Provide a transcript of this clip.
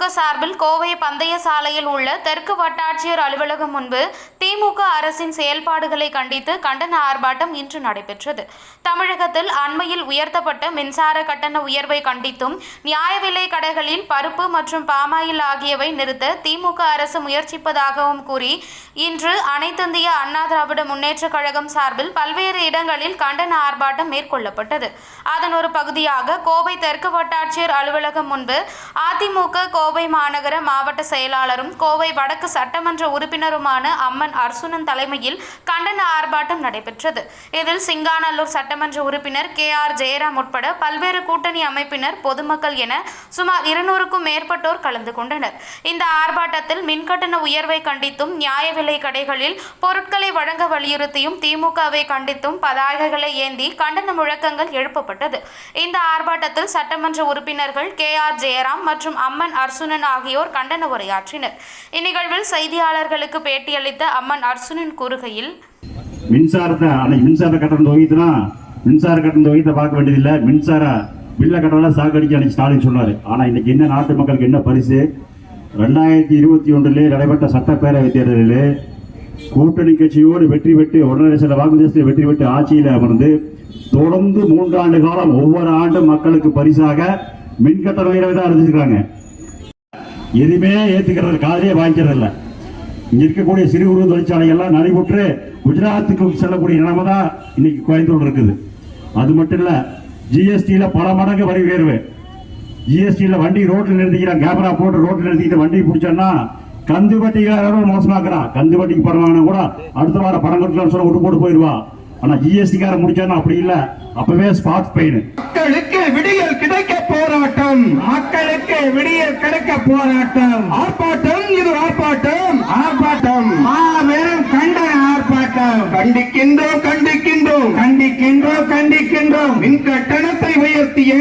சார்பில் கோவை பந்தய சாலையில் உள்ள தெற்கு வட்டாட்சியர் அலுவலகம் முன்பு திமுக அரசின் செயல்பாடுகளை கண்டித்து கண்டன ஆர்ப்பாட்டம் இன்று நடைபெற்றது. தமிழகத்தில் அண்மையில் உயர்த்தப்பட்ட மின்சார கட்டண உயர்வை கண்டித்தும் நியாய விலை கடைகளில் பருப்பு மற்றும் பாமாயில் ஆகியவை நிறுத்த திமுக அரசு முயற்சிப்பதாகவும் கூறி இன்று அனைத்திந்திய அண்ணா திராவிட முன்னேற்றக் கழகம் சார்பில் பல்வேறு இடங்களில் கண்டன ஆர்ப்பாட்டம் மேற்கொள்ளப்பட்டது. அதன் ஒரு பகுதியாக கோவை தெற்கு வட்டாட்சியர் அலுவலகம் முன்பு அதிமுக கோவை மாநகர மாவட்ட செயலாளரும் கோவை வடக்கு சட்டமன்ற உறுப்பினருமான அம்மன் அர்சுனன் தலைமையில் கண்டன ஆர்ப்பாட்டம் நடைபெற்றது. இதில் சிங்காநல்லூர் சட்டமன்ற உறுப்பினர் கே ஆர் ஜெயராம் உட்பட பல்வேறு கூட்டணி அமைப்பினர் பொதுமக்கள் என சுமார் இருநூறுக்கும் மேற்பட்டோர் கலந்து கொண்டனர். இந்த ஆர்ப்பாட்டத்தில் மின்கட்டண உயர்வை கண்டித்தும் நியாய விலை கடைகளில் பொருட்களை வழங்க வலியுறுத்தியும் திமுகவை கண்டித்தும் பதாகைகளை ஏந்தி கண்டன முழக்கங்கள் எழுப்பப்பட்டது. இந்த ஆர்ப்பாட்டத்தில் சட்டமன்ற உறுப்பினர்கள் கே ஆர் ஜெயராம் மற்றும் அம்மன் அர்சுனன் ஆகியோர் கண்டன உரையாற்றினர். இந்நிகழ்வில் செய்தியாளர்களுக்கு பேட்டியளித்த அம்மன் அர்சுனன் கூறுகையில் மின்சாரத்தை அன்னைக்கு மின்சார கட்டணம் தொகைத்துனா மின்சார கட்டணம் தொகைத்தை பார்க்க வேண்டியதில்லை. மின்சார பில்ல கட்டணம் சாகடிக்க அன்னைக்கு ஸ்டாலின் சொன்னார். ஆனால் இன்னைக்கு என்ன நாட்டு மக்களுக்கு என்ன பரிசு? ரெண்டாயிரத்தி இருபத்தி ஒன்றிலே நடைபெற்ற சட்டப்பேரவை தேர்தலிலே கூட்டணி கட்சியோடு வெற்றி பெற்று உடனடி சில வாக்குதேசத்தில் வெற்றி பெற்று ஆட்சியில் அமர்ந்து தொடர்ந்து மூன்றாண்டு காலம் ஒவ்வொரு ஆண்டும் மக்களுக்கு பரிசாக மின்கட்டண உயர்வை தான் அறிவிச்சிருக்காங்க. எதுவுமே ஏத்துக்கிறது காதலே வாங்கிக்கிறது இல்ல இங்க இருக்கக்கூடிய சிறு குறு தொழிற்சாலை எல்லாம் நடைபெற்று குஜராத்துக்கு செல்லக்கூடிய நிலைமை தான் இன்னைக்கு கோயம்புத்தூர் இருக்குது. அது மட்டும் இல்ல ஜிஎஸ்டியில பல மடங்கு வரி உயர்வு. ஜிஎஸ்டியில வண்டி ரோட்டில் நிறுத்திக்கிறான் கேமரா போட்டு ரோட்டில் நிறுத்திட்டு வண்டி பிடிச்சோன்னா கந்து வட்டிக்காரன் மோசமாக்குறான். கந்து வட்டிக்கு பணம் வாங்கினா கூட அடுத்த வாரம் பணம் கொடுக்கலாம்னு சொல்ல விட்டு போட்டு போயிடுவான் ஆனா ஜிஎஸ்டி காரன் முடிச்சானா? அப்படி இல்ல. அப்பவே ஸ்பாட் பெயின் மக்களுக்கு விடியல் கிடைக்க போராட்டம். மக்களுக்கு விடியல் கிடைக்க போராட்டம். ஆர்ப்பாட்டம் இது ஆர்ப்பாட்டம். ஆர்ப்பாட்டம். மாபெரும் கண்டன ஆர்ப்பாட்டம். கண்டிக்கின்றோம் கண்டிக்கின்றோம். கண்டிக்கின்றோம் கண்டிக்கின்றோம். மின் கட்டணத்தை உயர்த்திய